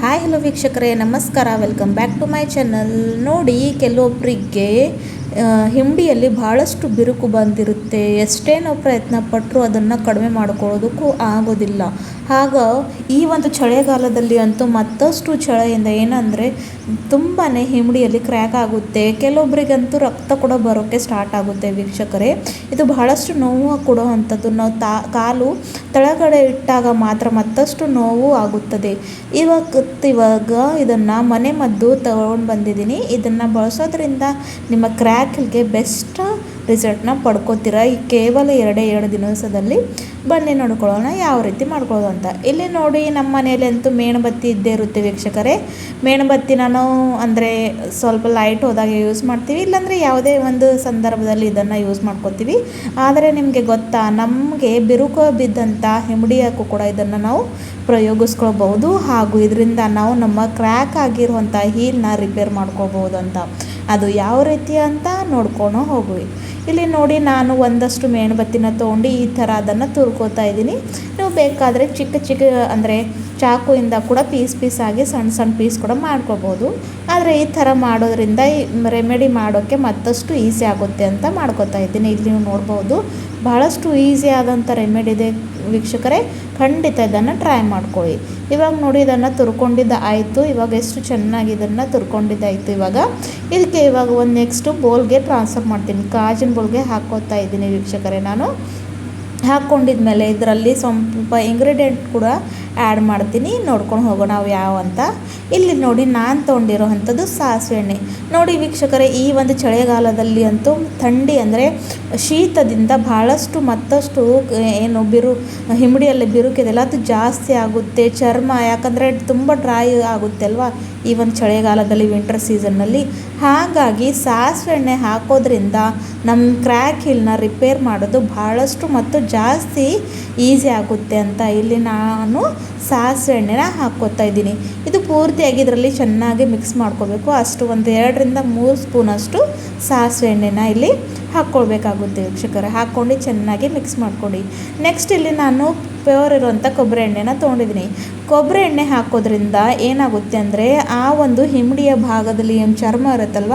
Hi hello ವೀಕ್ಷಕರೇ. ನಮಸ್ಕಾರ. Welcome back to my channel ನೋಡಿ ಕೆಲವೊಬ್ಬರಿಗೆ ಹಿಂಡಿಯಲ್ಲಿ ಭಾಳಷ್ಟು ಬಿರುಕು ಬಂದಿರುತ್ತೆ. ಎಷ್ಟೇ ನಾವು ಪ್ರಯತ್ನ ಪಟ್ಟರೂ ಅದನ್ನು ಕಡಿಮೆ ಮಾಡ್ಕೊಳ್ಳೋದಕ್ಕೂ ಆಗೋದಿಲ್ಲ. ಆಗ ಈ ಒಂದು ಚಳಿಗಾಲದಲ್ಲಿ ಅಂತೂ ಮತ್ತಷ್ಟು ಚಳಿಯಿಂದ ಏನಂದರೆ ತುಂಬಾ ಹಿಂಡಿಯಲ್ಲಿ ಕ್ರ್ಯಾಕ್ ಆಗುತ್ತೆ. ಕೆಲವೊಬ್ಬರಿಗಂತೂ ರಕ್ತ ಕೂಡ ಬರೋಕ್ಕೆ ಸ್ಟಾರ್ಟ್ ಆಗುತ್ತೆ ವೀಕ್ಷಕರೇ. ಇದು ಬಹಳಷ್ಟು ನೋವು ಕೊಡೋ ಅಂಥದ್ದು ನಾವು ತಾ, ಕಾಲು ತಳಗಡೆ ಇಟ್ಟಾಗ ಮಾತ್ರ ಮತ್ತಷ್ಟು ನೋವು ಆಗುತ್ತದೆ. ಇವಾಗ ಇವಾಗ ಇದನ್ನು ಮನೆ ಮದ್ದು ತಗೊಂಡು ಬಂದಿದ್ದೀನಿ. ಇದನ್ನು ಬಳಸೋದ್ರಿಂದ ನಿಮ್ಮ ಕ್ರ್ಯಾಕ್ಗೆ ಬೆಸ್ಟ್ ರಿಸಲ್ಟ್ನ ಪಡ್ಕೋತೀರ? ಈ ಕೇವಲ ಎರಡೇ ಎರಡು ದಿವಸದಲ್ಲಿ ಬನ್ನಿ ನೋಡ್ಕೊಳ್ಳೋಣ, ಯಾವ ರೀತಿ ಮಾಡ್ಕೊಳ್ಳೋದು ಅಂತ. ಇಲ್ಲಿ ನೋಡಿ ನಮ್ಮ ಮನೆಯಲ್ಲಿ ಅಂತೂ ಮೇಣಬತ್ತಿ ಇದ್ದೇ ಇರುತ್ತೆ ವೀಕ್ಷಕರೇ. ಮೇಣಬತ್ತಿ ನಾನು ಅಂದರೆ ಸ್ವಲ್ಪ ಲೈಟ್ ಹೋದಾಗ ಯೂಸ್ ಮಾಡ್ತೀವಿ, ಇಲ್ಲಾಂದರೆ ಯಾವುದೇ ಒಂದು ಸಂದರ್ಭದಲ್ಲಿ ಇದನ್ನು ಯೂಸ್ ಮಾಡ್ಕೋತೀವಿ. ಆದರೆ ನಿಮಗೆ ಗೊತ್ತಾ, ನಮಗೆ ಬಿರುಕು ಬಿದ್ದಂಥ ಹಿಮಡಿಯಕ್ಕೂ ಕೂಡ ಇದನ್ನು ನಾವು ಪ್ರಯೋಗಿಸ್ಕೊಳ್ಬಹುದು ಹಾಗೂ ಇದರಿಂದ ನಾವು ನಮ್ಮ ಕ್ರ್ಯಾಕ್ ಆಗಿರುವಂಥ ಹೀಲ್ನ ರಿಪೇರ್ ಮಾಡ್ಕೋಬಹುದು ಅಂತ. ಅದು ಯಾವ ರೀತಿ ಅಂತ ನೋಡ್ಕೊಂಡು ಹೋಗುವಿ ಇಲ್ಲಿ ನೋಡಿ ನಾನು ಒಂದಷ್ಟು ಮೇಣಬತ್ತಿನ ತೊಗೊಂಡು ಈ ಥರ ಅದನ್ನು ತುರ್ಕೋತಾ ಇದ್ದೀನಿ. ನೀವು ಬೇಕಾದರೆ ಚಿಕ್ಕ ಚಿಕ್ಕ ಅಂದರೆ ಚಾಕುಯಿಂದ ಕೂಡ ಪೀಸ್ ಪೀಸ್ ಆಗಿ ಸಣ್ಣ ಸಣ್ಣ ಪೀಸ್ ಕೂಡ ಮಾಡ್ಕೋಬೋದು. ಆದರೆ ಈ ಥರ ಮಾಡೋದ್ರಿಂದ ರೆಮಿಡಿ ಮಾಡೋಕ್ಕೆ ಮತ್ತಷ್ಟು ಈಸಿ ಆಗುತ್ತೆ ಅಂತ ಮಾಡ್ಕೋತಾ ಇದ್ದೀನಿ. ಇಲ್ಲಿ ನೀವು ನೋಡ್ಬೋದು ಭಾಳಷ್ಟು ಈಸಿ ಆದಂಥ ರೆಮೆಡಿ ಇದೆ ವೀಕ್ಷಕರೇ. ಖಂಡಿತ ಇದನ್ನು ಟ್ರೈ ಮಾಡ್ಕೊಳ್ಳಿ. ಇವಾಗ ನೋಡಿ, ಇದನ್ನು ತುರ್ಕೊಂಡಿದ್ದಾಯಿತು ಇವಾಗ ಎಷ್ಟು ಚೆನ್ನಾಗಿ ಇದನ್ನು ತುರ್ಕೊಂಡಿದ್ದಾಯಿತು ಇವಾಗ. ಇದಕ್ಕೆ ಇವಾಗ ಒಂದು ನೆಕ್ಸ್ಟು ಬೋಲ್ಗೆ ಟ್ರಾನ್ಸ್ಫರ್ ಮಾಡ್ತೀನಿ. ಕಾಜಿನ ಬೋಲ್ಗೆ ಹಾಕೋತಾ ಇದ್ದೀನಿ ವೀಕ್ಷಕರೇ ನಾನು. ಹಾಕ್ಕೊಂಡಿದ್ಮೇಲೆ ಇದರಲ್ಲಿ ಸ್ವಲ್ಪ ಇಂಗ್ರೀಡಿಯೆಂಟ್ ಕೂಡ ಆ್ಯಡ್ ಮಾಡ್ತೀನಿ. ನೋಡ್ಕೊಂಡು ಹೋಗೋಣ ನಾವು ಯಾವ ಅಂತ. ಇಲ್ಲಿ ನೋಡಿ ನಾನು ತೊಗೊಂಡಿರೋ ಅಂಥದ್ದು ಸಾಸಿವೆ ಎಣ್ಣೆ ನೋಡಿ ವೀಕ್ಷಕರೇ, ಈ ಒಂದು ಚಳಿಗಾಲದಲ್ಲಿ ಅಂತೂ ಥಂಡಿ ಅಂದರೆ ಶೀತದಿಂದ ಭಾಳಷ್ಟು ಮತ್ತಷ್ಟು ಏನು ಬಿರು ಹಿಮಡಿಯಲ್ಲಿ ಬಿರುಕಿದೆಲ್ಲ ಅದು ಜಾಸ್ತಿ ಆಗುತ್ತೆ. ಚರ್ಮ, ಯಾಕಂದರೆ ತುಂಬ ಡ್ರೈ ಆಗುತ್ತೆ ಅಲ್ವಾ ಈ ಒಂದು ಚಳಿಗಾಲದಲ್ಲಿ ವಿಂಟರ್ ಸೀಸನ್ನಲ್ಲಿ ಹಾಗಾಗಿ ಸಾಸಿವೆ ಎಣ್ಣೆ ಹಾಕೋದ್ರಿಂದ ನಮ್ಮ ಕ್ರ್ಯಾಕ್ ಹಿಲ್ನ ರಿಪೇರ್ ಮಾಡೋದು ಭಾಳಷ್ಟು ಮತ್ತು ಜಾಸ್ತಿ ಈಸಿ ಆಗುತ್ತೆ ಅಂತ ಇಲ್ಲಿ ನಾನು ಸಾಸಿವೆ ಎಣ್ಣೆನ ಹಾಕ್ಕೋತಾ ಇದ್ದೀನಿ. ಇದು ಪೂರ್ತಿಯಾಗಿ ಇದರಲ್ಲಿ ಚೆನ್ನಾಗಿ ಮಿಕ್ಸ್ ಮಾಡ್ಕೋಬೇಕು. ಅಷ್ಟು ಒಂದು ಎರಡರಿಂದ ಮೂರು ಸ್ಪೂನಷ್ಟು ಸಾಸಿವೆ ಎಣ್ಣೆನ ಇಲ್ಲಿ ಹಾಕ್ಕೊಳ್ಬೇಕಾಗುತ್ತೆ ವೀಕ್ಷಕರೇ. ಹಾಕ್ಕೊಂಡು ಚೆನ್ನಾಗಿ ಮಿಕ್ಸ್ ಮಾಡ್ಕೊಳ್ಳಿ. ನೆಕ್ಸ್ಟ್ ಇಲ್ಲಿ ನಾನು ಪ್ಯೂರ್ ಇರುವಂಥ ಕೊಬ್ಬರಿ ಎಣ್ಣೆನ ತೊಗೊಂಡಿದ್ದೀನಿ. ಕೊಬ್ಬರಿ ಎಣ್ಣೆ ಹಾಕೋದ್ರಿಂದ ಏನಾಗುತ್ತೆ ಅಂದರೆ ಆ ಒಂದು ಹಿಮಡಿಯ ಭಾಗದಲ್ಲಿ ಏನು ಚರ್ಮ ಇರುತ್ತಲ್ವ,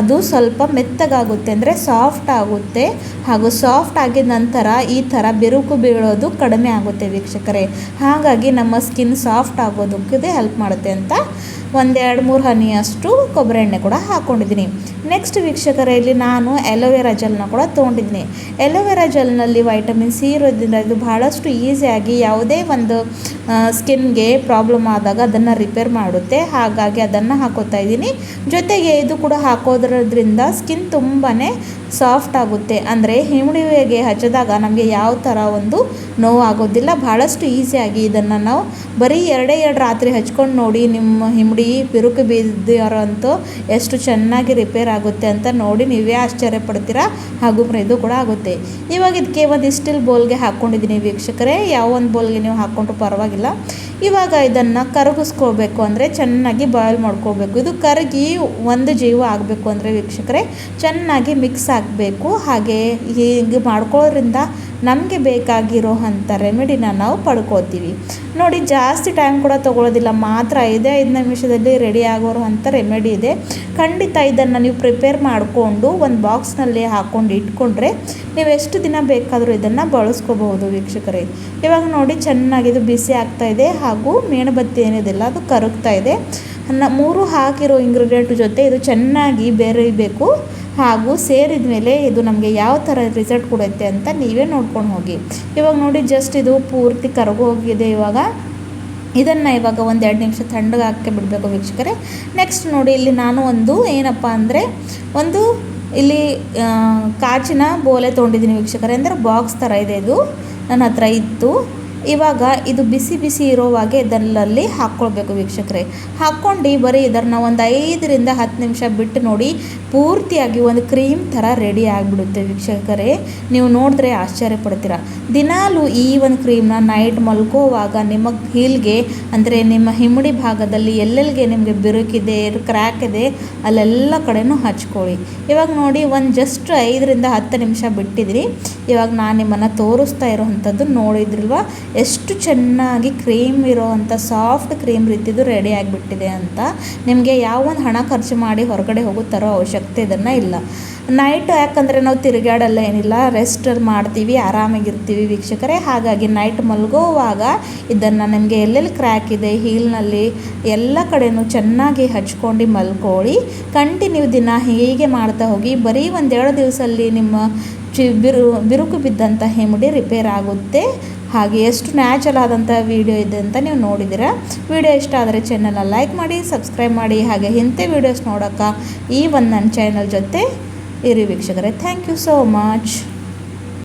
ಅದು ಸ್ವಲ್ಪ ಮೆತ್ತಗಾಗುತ್ತೆ ಅಂದರೆ ಸಾಫ್ಟ್ ಆಗುತ್ತೆ. ಹಾಗೂ ಸಾಫ್ಟ್ ಆಗಿದ ನಂತರ ಈ ಥರ ಬಿರುಕು ಬೀಳೋದು ಕಡಿಮೆ ಆಗುತ್ತೆ ವೀಕ್ಷಕರೇ. ಹಾಗಾಗಿ ನಮ್ಮ ಸ್ಕಿನ್ ಸಾಫ್ಟ್ ಆಗೋದಕ್ಕೆ ಹೆಲ್ಪ್ ಮಾಡುತ್ತೆ ಅಂತ ಒಂದು ಎರಡು ಮೂರು ಹನಿಯಷ್ಟು ಕೊಬ್ಬರಿ ಎಣ್ಣೆ ಕೂಡ ಹಾಕ್ಕೊಂಡಿದ್ದೀನಿ ನೆಕ್ಸ್ಟ್ ವೀಕ್ಷಕರೇ ಇಲ್ಲಿ ನಾನು ಎಲೋವೆರಾ ಜೆಲ್ನ ಕೂಡ ತೊಗೊಂಡಿದ್ದೀನಿ. ಎಲೋವೆರಾ ಜೆಲ್ನಲ್ಲಿ ವೈಟಮಿನ್ ಸಿ ಇರೋದ್ರಿಂದ ಇದು ಭಾಳಷ್ಟು ಈಸಿಯಾಗಿ ಯಾವುದೇ ಒಂದು ಸ್ಕಿನ್ಗೆ ಪ್ರಾಬ್ಲಮ್ ಆದಾಗ ಅದನ್ನು ರಿಪೇರ್ ಮಾಡುತ್ತೆ. ಹಾಗಾಗಿ ಅದನ್ನು ಹಾಕೋತಾ ಇದ್ದೀನಿ. ಜೊತೆಗೆ ಇದು ಕೂಡ ಹಾಕೋದ್ರಿಂದ ಸ್ಕಿನ್ ತುಂಬಾ ಸಾಫ್ಟ್ ಆಗುತ್ತೆ. ಅಂದರೆ ಹಿಮಡಿಗೆ ಹಚ್ಚಿದಾಗ ನಮಗೆ ಯಾವ ಥರ ಒಂದು ನೋವಾಗೋದಿಲ್ಲ. ಭಾಳಷ್ಟು ಈಸಿಯಾಗಿ ಇದನ್ನು ನಾವು ಬರೀ ಎರಡೇ ಎರಡು ರಾತ್ರಿ ಹಚ್ಕೊಂಡು ನೋಡಿ ನಿಮ್ಮ ಹಿಮಡಿ ಬಿರುಕು ಬಿದ್ದಿರೋ ಅಂತೂ ಎಷ್ಟು ಚೆನ್ನಾಗಿ ರಿಪೇರ್ ಆಗುತ್ತೆ ಅಂತ ನೋಡಿ ನೀವೇ ಆಶ್ಚರ್ಯ ಪಡ್ತೀರಾ ಹಾಗೂ ಇದು ಕೂಡ ಆಗುತ್ತೆ. ಇವಾಗ ಇದಕ್ಕೆ ಒಂದು ಸ್ಟಿಲ್ ಬೋಲ್ಗೆ ಹಾಕ್ಕೊಂಡಿದ್ದೀನಿ ವೀಕ್ಷಕರೇ. ಯಾವ ಒಂದು ಬೋಲ್ಗೆ ನೀವು ಹಾಕ್ಕೊಂಡ್ರೂ ಪರವಾಗಿಲ್ಲ. ಇವಾಗ ಇದನ್ನು ಕರಗಿಸ್ಕೋಬೇಕು ಅಂದರೆ ಚೆನ್ನಾಗಿ ಬಾಯ್ಲ್ ಮಾಡ್ಕೋಬೇಕು. ಇದು ಕರಗಿ ಒಂದು ಜೀವ ಆಗಬೇಕು ಅಂದರೆ ವೀಕ್ಷಕರೇ, ಚೆನ್ನಾಗಿ ಮಿಕ್ಸ್ ಆಗಬೇಕು. ಹಾಗೆ ಹೀಗೆ ಮಾಡ್ಕೊಳ್ಳೋದ್ರಿಂದ ನಮಗೆ ಬೇಕಾಗಿರೋ ಅಂಥ ರೆಮಿಡಿನ ನಾವು ಪಡ್ಕೋತೀವಿ. ನೋಡಿ, ಜಾಸ್ತಿ ಟೈಮ್ ಕೂಡ ತೊಗೊಳ್ಳೋದಿಲ್ಲ ಮಾತ್ರ ಐದೇ, ಐದು ನಿಮಿಷದಲ್ಲಿ ರೆಡಿ ಆಗೋರು ಅಂಥ ರೆಮಿಡಿ ಇದೆ. ಖಂಡಿತ ಇದನ್ನು ನೀವು ಪ್ರಿಪೇರ್ ಮಾಡಿಕೊಂಡು ಒಂದು ಬಾಕ್ಸ್ನಲ್ಲಿ ಹಾಕ್ಕೊಂಡು ಇಟ್ಕೊಂಡ್ರೆ ನೀವು ಎಷ್ಟು ದಿನ ಬೇಕಾದರೂ ಇದನ್ನು ಬಳಸ್ಕೋಬಹುದು ವೀಕ್ಷಕರೇ. ಇವಾಗ ನೋಡಿ, ಚೆನ್ನಾಗಿ ಇದು ಬಿಸಿ ಆಗ್ತಾ ಇದೆ ಹಾಗೂ ಮೇಣಬತ್ತಿ ಏನಿದೆಲ್ಲ, ಅದು ಕರಗ್ತಾ ಇದೆ. ಮೂರು ಹಾಕಿರೋ ಇಂಗ್ರೀಡಿಯೆಂಟ್ ಜೊತೆ ಇದು ಚೆನ್ನಾಗಿ ಬೇರೆಯಬೇಕು ಹಾಗೂ ಸೇರಿದ ಮೇಲೆ ಇದು ನಮಗೆ ಯಾವ ಥರ ರಿಸಲ್ಟ್ ಕೊಡುತ್ತೆ ಅಂತ ನೀವೇ ನೋಡ್ಕೊಂಡು ಹೋಗಿ. ಇವಾಗ ನೋಡಿ ಜಸ್ಟ್ ಇದು ಪೂರ್ತಿ ಕರಗೋಗಿದೆ ಇವಾಗ. ಇದನ್ನು ಇವಾಗ ಒಂದು ಎರಡು ನಿಮಿಷ ತಣ್ಣಗೆ ಹಾಕಿ ಬಿಡಬೇಕು ವೀಕ್ಷಕರೇ. ನೆಕ್ಸ್ಟ್ ನೋಡಿ ಇಲ್ಲಿ ನಾನು ಒಂದು ಏನಪ್ಪ ಅಂದರೆ ಒಂದು ಇಲ್ಲಿ ಕಾಚಿನ ಬೋಲೆ ತೊಗೊಂಡಿದ್ದೀನಿ ವೀಕ್ಷಕರೇ. ಅಂದರೆ ಬಾಕ್ಸ್ ಥರ ಇದೆ ಇದು. ನನ್ನ ಹತ್ರ ಇತ್ತು. ಇವಾಗ ಇದು ಬಿಸಿ ಬಿಸಿ ಇರೋವಾಗೆ ಇದರಲ್ಲಿ ಹಾಕ್ಕೊಳ್ಬೇಕು ವೀಕ್ಷಕರೇ. ಹಾಕ್ಕೊಂಡು ಬರೀ ಇದನ್ನು ಒಂದು ಐದರಿಂದ ಹತ್ತು ನಿಮಿಷ ಬಿಟ್ಟು ನೋಡಿ ಪೂರ್ತಿಯಾಗಿ ಒಂದು ಕ್ರೀಮ್ ಥರ ರೆಡಿ ಆಗಿಬಿಡುತ್ತೆ ವೀಕ್ಷಕರೇ. ನೀವು ನೋಡಿದ್ರೆ ಆಶ್ಚರ್ಯ ಪಡ್ತೀರಾ. ದಿನಾಲೂ ಈ ಒಂದು ಕ್ರೀಮ್ನ ನೈಟ್ ಮಲ್ಕೋವಾಗ ನಿಮ್ಮ ಹೀಲ್ಗೆ, ಅಂದರೆ ನಿಮ್ಮ ಹಿಮ್ಮಡಿ ಭಾಗದಲ್ಲಿ ಎಲ್ಲೆಲ್ಲಿಗೆ ನಿಮಗೆ ಬಿರುಕಿದೆ ಕ್ರ್ಯಾಕ್ ಇದೆ, ಅಲ್ಲೆಲ್ಲ ಕಡೆನೂ ಹಚ್ಕೊಳ್ಳಿ. ಇವಾಗ ನೋಡಿ ಒಂದು ಜಸ್ಟ್ ಐದರಿಂದ ಹತ್ತು ನಿಮಿಷ ಬಿಟ್ಟಿದ್ರಿ. ಇವಾಗ ನಾನು ನಿಮ್ಮನ್ನು ತೋರಿಸ್ತಾ ಇರೋವಂಥದ್ದು ನೋಡಿದ್ರಲ್ವ? ಎಷ್ಟು ಚೆನ್ನಾಗಿ ಕ್ರೀಮ್ ಇರೋವಂಥ ಸಾಫ್ಟ್ ಕ್ರೀಮ್ ರೀತಿದು ರೆಡಿ ಆಗಿಬಿಟ್ಟಿದೆ ಅಂತ ನಿಮಗೆ ಯಾವ ಒಂದು ಹಣ ಖರ್ಚು ಮಾಡಿ ಹೊರಗಡೆ ಹೋಗೋ ತರೋ ಅವಶ್ಯಕತೆ ಇದನ್ನು ಇಲ್ಲ. ನೈಟ್ ಯಾಕಂದರೆ ನಾವು ತಿರುಗಾಡಲ್ಲ ಏನಿಲ್ಲ ರೆಸ್ಟ್ ಮಾಡ್ತೀವಿ, ಆರಾಮಾಗಿರ್ತೀವಿ ವೀಕ್ಷಕರೇ. ಹಾಗಾಗಿ ನೈಟ್ ಮಲಗೋವಾಗ ಇದನ್ನು ನಿಮಗೆ ಎಲ್ಲೆಲ್ಲಿ ಕ್ರ್ಯಾಕ್ ಇದೆ ಹೀಲ್ನಲ್ಲಿ ಎಲ್ಲ ಕಡೆನೂ ಚೆನ್ನಾಗಿ ಹಚ್ಕೊಂಡು ಮಲ್ಕೊಳ್ಳಿ. ಕಂಟಿನ್ಯೂ ದಿನ ಹೀಗೆ ಮಾಡ್ತಾ ಹೋಗಿ, ಬರೀ ಒಂದೆರಡು ದಿವಸಲ್ಲಿ ನಿಮ್ಮ ಚಿ ಬಿರು ಬಿರುಕು ಬಿದ್ದಂಥ ಹೆಮುಡಿ ರಿಪೇರ್ ಆಗುತ್ತೆ. ಹಾಗೆ ಎಷ್ಟು ನ್ಯಾಚುರಲ್ ಆದಂಥ ವಿಡಿಯೋ ಇದೆ ಅಂತ ನೀವು ನೋಡಿದ್ದೀರಾ. ವಿಡಿಯೋ ಇಷ್ಟ ಆದರೆ ಚಾನಲ್ನ ಲೈಕ್ ಮಾಡಿ ಸಬ್ಸ್ಕ್ರೈಬ್ ಮಾಡಿ, ಹಾಗೆ ಇಂಥ ವೀಡಿಯೋಸ್ ನೋಡೋಕ್ಕೆ ಈ ಒಂದು ನನ್ನ ಚಾನಲ್ ಜೊತೆ ಇರಿ ವೀಕ್ಷಕರೇ. Thank you so much